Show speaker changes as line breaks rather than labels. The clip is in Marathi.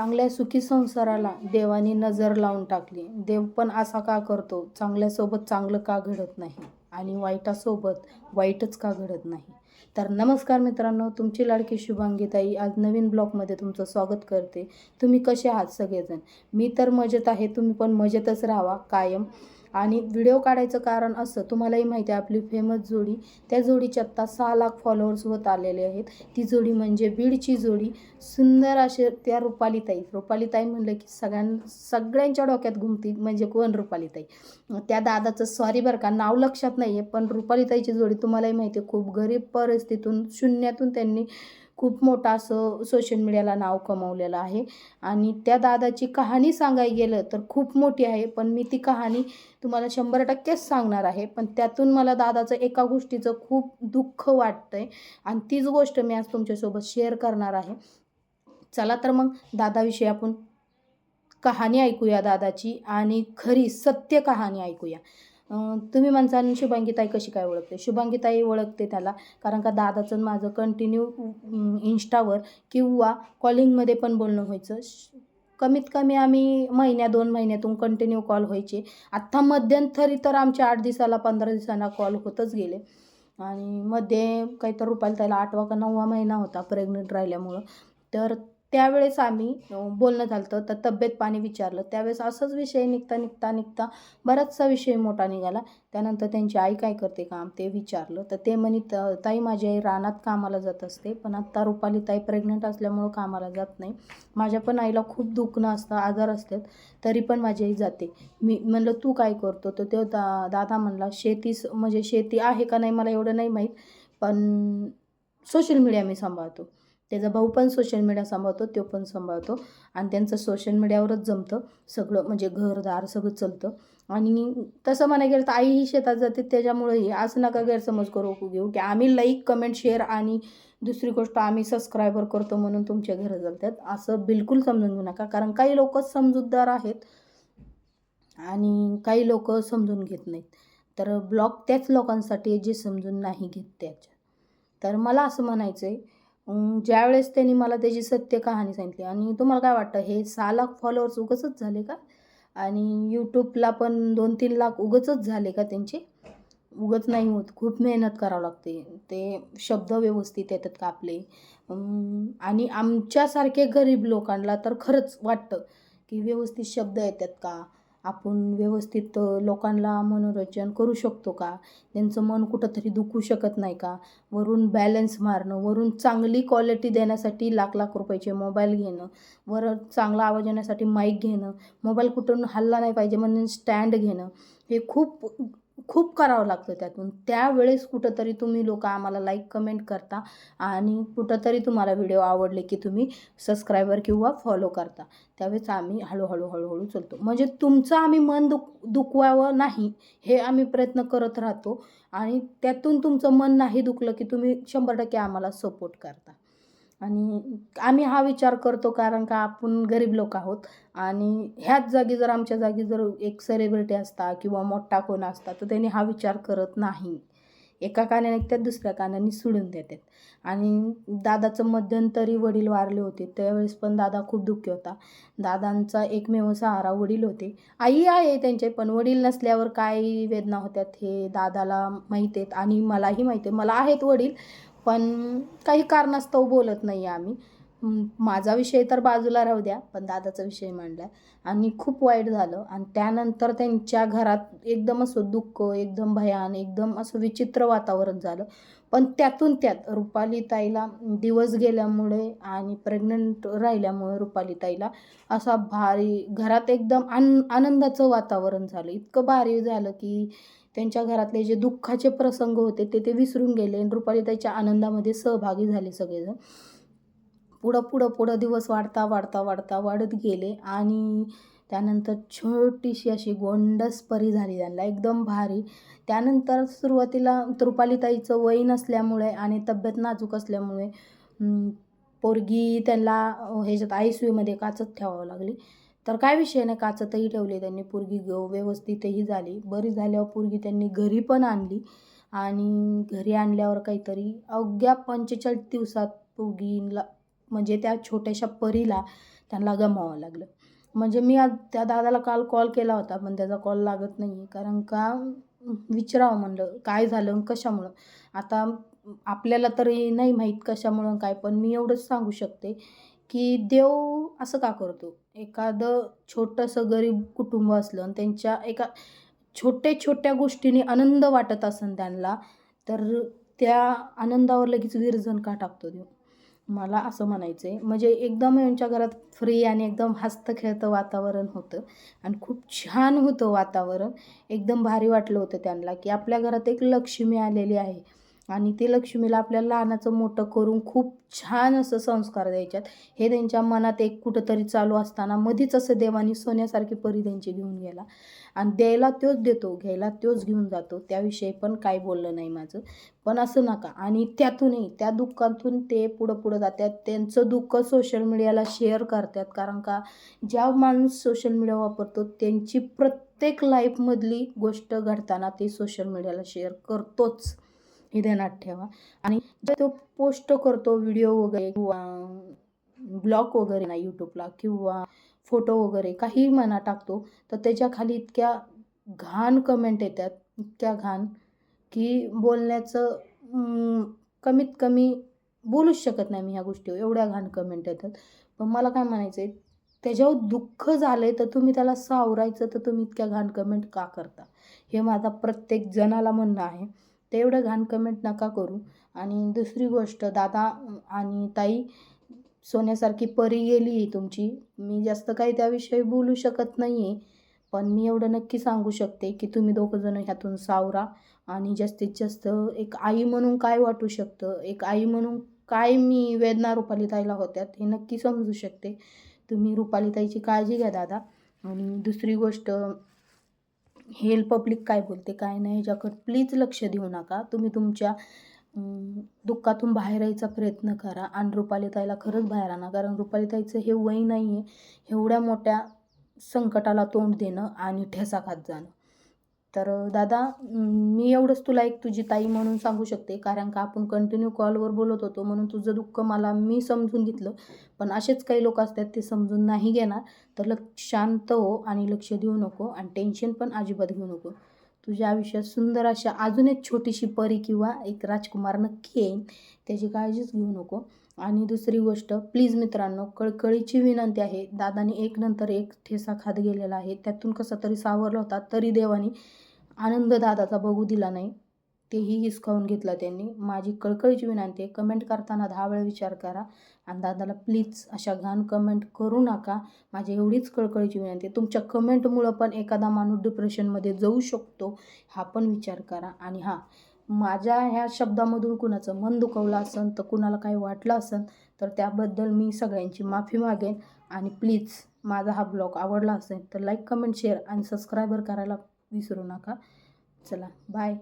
चांगल्या सुखी संसाराला देवाने नजर लावून टाकली. देव पण असा का करतो? चांगल्यासोबत चांगलं का घडत नाही? आणि वाईटासोबत वाईटच का घडत नाही? तर नमस्कार मित्रांनो तुमची लाडकी शुभांगीताई आज नवीन ब्लॉगमध्ये तुमचं स्वागत करते. तुम्ही कसे आहात सगळेजण? मी तर मजेत आहे तुम्ही पण मजेतच राहा. कायम आणि व्हिडिओ काढायचं कारण असं तुम्हालाही माहिती आहे आपली फेमस जोडी त्या जोडीचे आत्ता सहा लाख फॉलोअर्स होत आलेले आहेत. ती जोडी म्हणजे बीडची जोडी सुंदर असे त्या रुपालीताई. रुपालीताई म्हणलं की सगळ्यां सगळ्यांच्या डोक्यात घुमती म्हणजे कोण रुपालीताई? त्या दादाचं सॉरी बरं का नाव लक्षात नाही आहे पण रुपालीताईची जोडी तुम्हालाही माहिती आहे खूप गरीब परिस्थितीतून शून्यातून त्यांनी खूप मोठं असं सोशल मीडियाला नाव कमवलेलं आहे. आणि त्या दादाची कहाणी सांगायला गेलं तर खूप मोठी आहे. पण मी ती कहाणी तुम्हाला शंभर टक्केच सांगणार आहे. पण त्यातून मला दादाचं एका गोष्टीचं खूप दुःख वाटतं आहे आणि तीच गोष्ट मी आज तुमच्यासोबत शेअर करणार आहे. चला तर मग दादाविषयी आपण कहाणी ऐकूया दादाची. आणि खरी सत्य कहाणी ऐकूया. तुम्ही म्हणसाल शुभांगीताई कशी काय ओळखते? शुभांगीताई ओळखते त्याला कारण का दादाचं माझं कंटिन्यू इन्स्टावर किंवा कॉलिंगमध्ये पण बोलणं व्हायचं. श- कमीत कमी आम्ही महिन्या दोन महिन्यातून कंटिन्यू कॉल व्हायचे. आत्ता मध्यंतरी तर आमच्या आठ दिवसाला पंधरा दिवसांना कॉल होतच गेले. आणि मध्ये काहीतर रुपायला त्याला आठवा का नववा महिना होता प्रेग्नंट राहिल्यामुळं. तर त्यावेळेस आम्ही बोलणं झालं होतं, तर तब्येत पाणी विचारलं. त्यावेळेस असंच विषय निघता निघता निघता बराचसा विषय मोठा निघाला. त्यानंतर त्यांची आई काय करते काम ते विचारलं. तर ते म्हणे "त- ताई माझी आई रानात कामाला जात असते पण आत्ता रुपाली ताई प्रेग्नेंट असल्यामुळं कामाला जात नाही. माझ्या पण आईला खूप दुखणं असतं आजार असतात तरी पण माझी आई जाते. मी म्हणलं तू काय करतो? तर तो दा दादा म्हणला शेती स- म्हणजे शेती आहे का नाही मला एवढं नाही माहीत पण सोशल मीडिया मी सांभाळतो. त्याचा भाऊ पण सोशल मीडिया सांभाळतो तो पण सांभाळतो. आणि त्यांचं सोशल मीडियावरच जमतं. सगळं म्हणजे घरदार सगळं चालतं. आणि तसं म्हणायला गेलं तर आई ही शेतात जाते त्याच्यामुळेही असं नका गैरसमज करू घेऊ की आम्ही लाईक कमेंट शेअर आणि दुसरी गोष्ट आम्ही सबस्क्रायबर करतो म्हणून तुमच्या घरं चालतात असं बिलकुल समजून घेऊ नका. कारण काही लोक समजूतदार आहेत आणि काही लोक समजून घेत नाहीत. तर ब्लॉग त्याच लोकांसाठी जे समजून नाही घेत त्याच्या. तर मला असं म्हणायचं आहे ज्यावेळेस त्यांनी मला त्याची सत्य कहाणी सांगितली. आणि तुम्हाला काय वाटतं हे सहा लाख फॉलोअर्स उगचच झाले का? आणि यूट्यूबला पण दोन तीन लाख उगचच झाले का त्यांचे? उगच नाही होत. खूप मेहनत करावं लागते. ते शब्द व्यवस्थित येतात का आपले? आणि आमच्यासारखे गरीब लोकांना तर खरंच वाटतं की व्यवस्थित शब्द येतात का? आपण व्यवस्थित लोकांना मनोरंजन करू शकतो का? त्यांचं मन कुठंतरी दुखू शकत नाही का? वरून बॅलन्स मारणं वरून चांगली क्वालिटी देण्यासाठी लाख लाख रुपयाचे मोबाईल घेणं वर चांगला आवाज येण्यासाठी माईक घेणं मोबाईल कुठून हल्ला नाही पाहिजे म्हणून स्टँड घेणं हे खूप खूप करावं लागतं त्यातून. त्यावेळेस कुठंतरी तुम्ही लोक आम्हाला लाईक कमेंट करता आणि कुठंतरी तुम्हाला व्हिडिओ आवडले की तुम्ही सबस्क्रायबर किंवा फॉलो करता. त्यावेळेस आम्ही हळूहळू हळूहळू चलतो. म्हणजे तुमचं आम्ही मन दुख दुखवावं नाही हे आम्ही प्रयत्न करत राहतो आणि त्यातून तुमचं मन नाही दुखलं की तुम्ही शंभर टक्के आम्हाला सपोर्ट करता. आणि आम्ही हा विचार करतो कारण का आपण गरीब लोक आहोत. आणि ह्याच जागी जर आमच्या जागी जर एक सेलिब्रिटी असता किंवा मोठा कोण असता तर त्यांनी हा विचार करत नाही. एका कानाने त्या दुसऱ्या कानाने सोडून देतात. आणि दादाचं मध्यंतरी वडील वारले होते त्यावेळेस पण दादा खूप दुःखी होता. दादांचा एकमेव सहारा वडील होते. आई आहे त्यांचे पण वडील नसल्यावर काय वेदना होत्यात हे दादाला माहीत आहेत आणि मलाही माहीत आहे. मला आहेत वडील पण काही कारणास्तव बोलत नाही आम्ही. माझा विषय तर बाजूला राहू द्या पण दादाचा विषय मांडला आणि खूप वाईट झालं. आणि त्यानंतर त्यांच्या घरात एकदम असं दुःख एकदम भयान एकदम असं विचित्र वातावरण झालं. पण त्यातून त्यात रुपाली ताईला दिवस गेल्यामुळे आणि प्रेग्नंट राहिल्यामुळे रुपाली ताईला असा भारी घरात एकदम आन आनंदाचं वातावरण झालं. इतकं भारी झालं की त्यांच्या घरातले जे दुःखाचे प्रसंग होते ते ते विसरून गेले आणि त्याच्या आनंदामध्ये सहभागी झाले सगळेजण. पुढं पुढं पुढं दिवस वाढता वाढता वाढता वाढत गेले आणि त्यानंतर छोटीशी अशी गोंडस परी झाली त्यांना एकदम भारी. त्यानंतर सुरुवातीला रुपालीताईचं वय नसल्यामुळे आणि तब्येत नाजूक असल्यामुळे पोरगी त्यांना ह्याच्यात आय सी यूमध्ये काचत ठेवावं लागली. तर काय विषय नाही काचतही ठेवले त्यांनी. पोरगी ग व्यवस्थितही झाली. बरी झाल्यावर पोरगी त्यांनी घरी पण आणली. आणि घरी आणल्यावर काहीतरी अवघ्या पंचेचाळीस दिवसात पोरगीला म्हणजे त्या छोट्याशा परीला त्यांना गमावं लागलं. म्हणजे मी आज त्या दादाला काल कॉल केला होता पण त्याचा कॉल लागत नाही आहे कारण का? विचारावं म्हणलं काय झालं कशामुळं? आता आपल्याला तरी नाही माहीत कशामुळं काय पण मी एवढंच सांगू शकते की देव असं का करतो? एखादं छोटंसं गरीब कुटुंब असलं आणि त्यांच्या एका छोट्या छोट्या गोष्टीने आनंद वाटत असेल त्यांना तर त्या आनंदावर लगेच विरजण का टाकतो देव? मला असं म्हणायचं आहे म्हणजे एकदम यांच्या घरात फ्री आणि एकदम हसतं खेळतं वातावरण होतं आणि खूप छान होतं वातावरण. एकदम भारी वाटलं होतं त्यांना की आपल्या घरात एक लक्ष्मी आलेली आहे. आणि ते लक्ष्मीला आपल्या लहानाचं मोठं करून खूप छान असं संस्कार द्यायच्यात. हे त्यांच्या मनात एक कुठंतरी चालू असताना मधीच असं देवानी सोन्यासारखी परी त्यांची घेऊन गेला. आणि द्यायला तोच देतो घ्यायला तोच घेऊन जातो. त्याविषयी पण काही बोललं नाही माझं. पण असं नका. आणि त्यातूनही त्या दुःखातून ते पुढं पुढं जातात. त्यांचं दुःख सोशल मीडियाला शेअर करतात. कारण का ज्या माणूस सोशल मीडिया वापरतो त्यांची प्रत्येक लाईफमधली गोष्ट घडताना ते सोशल मीडियाला शेअर करतोच. हे ध्यानात ठेवा. आणि तो पोस्ट करतो व्हिडिओ वगैरे किंवा ब्लॉग वगैरे ना यूट्यूबला किंवा फोटो वगैरे काही म्हणा टाकतो तर त्याच्याखाली इतक्या घाण कमेंट येतात इतक्या घाण की बोलण्याचं कमीत कमी बोलूच शकत नाही मी ह्या गोष्टीवर. एवढ्या घाण कमेंट येतात. पण मला काय म्हणायचं आहे त्याच्यावर दुःख झालं आहे तर तुम्ही त्याला सावरायचं तर तुम्ही इतक्या घाण कमेंट का करता? हे माझा प्रत्येक जणाला म्हणणं आहे. तेवढं घाण कमेंट नका करू. आणि दुसरी गोष्ट दादा आणि ताई सोन्यासारखी परी गेली आहे तुमची. मी जास्त काही त्याविषयी बोलू शकत नाही आहे पण मी एवढं नक्की सांगू शकते की तुम्ही दोघंजणं ह्यातून सावरा आणि जास्तीत जास्त एक आई म्हणून काय वाटू शकतं? एक आई म्हणून काय मी वेदना रुपालीताईला होत्यात हे नक्की समजू शकते. तुम्ही रुपालीताईची काळजी घ्या दादा. आणि दुसरी गोष्ट हेल पब्लिक काय बोलते काय नाही ह्याच्याकडे प्लीज लक्ष देऊ नका. तुम्ही तुमच्या दुःखातून बाहेर यायचा प्रयत्न करा. आणि रुपालीताईला खरंच बाहेर आणा. कारण रुपालीताईचं हे वय नाही आहे एवढ्या मोठ्या संकटाला तोंड देणं आणि ठेसा खात जाणं. तर दादा मी एवढंच तुला एक तुझी ताई म्हणून सांगू शकते. कारण का आपण कंटिन्यू कॉलवर बोलत होतो. म्हणून तुझं दुःख मला मी समजून घेतलं. पण असेच काही लोक असतात ते समजून नाही घेणार. तर लक्ष शांत हो आणि लक्ष देऊ नको आणि टेन्शन पण अजिबात घेऊ नको. तुझ्या आयुष्यात सुंदर अशा अजून एक छोटीशी परी किंवा एक राजकुमार नक्की येईन. त्याची काळजीच घेऊ नको. आणि दुसरी गोष्ट प्लीज मित्रांनो कळकळीची विनंती आहे. दादानी एक नंतर एक ठेसा खात गेलेला आहे. त्यातून कसा तरी सावरला होता तरी देवानी आनंद दादाचा बघू दिला नाही. तेही हिसकावून घेतलं त्यांनी. माझी कळकळीची विनंती आहे कमेंट करताना दहा वेळा विचार करा. आणि दादाला प्लीज अशा घाण कमेंट करू नका. माझी एवढीच कळकळीची विनंती आहे. तुमच्या कमेंटमुळं पण एखादा माणूस डिप्रेशनमध्ये जाऊ शकतो हा पण विचार करा. आणि हां माझ्या ह्या शब्दामधून कुणाचं मन दुखवलं असेल तर कुणाला काही वाटलं असेल तर त्याबद्दल मी सगळ्यांची माफी मागेन. आणि प्लीज माझा हा ब्लॉग आवडला असेल तर लाईक कमेंट शेअर आणि सबस्क्रायबर करायला विसरू नका. चला बाय.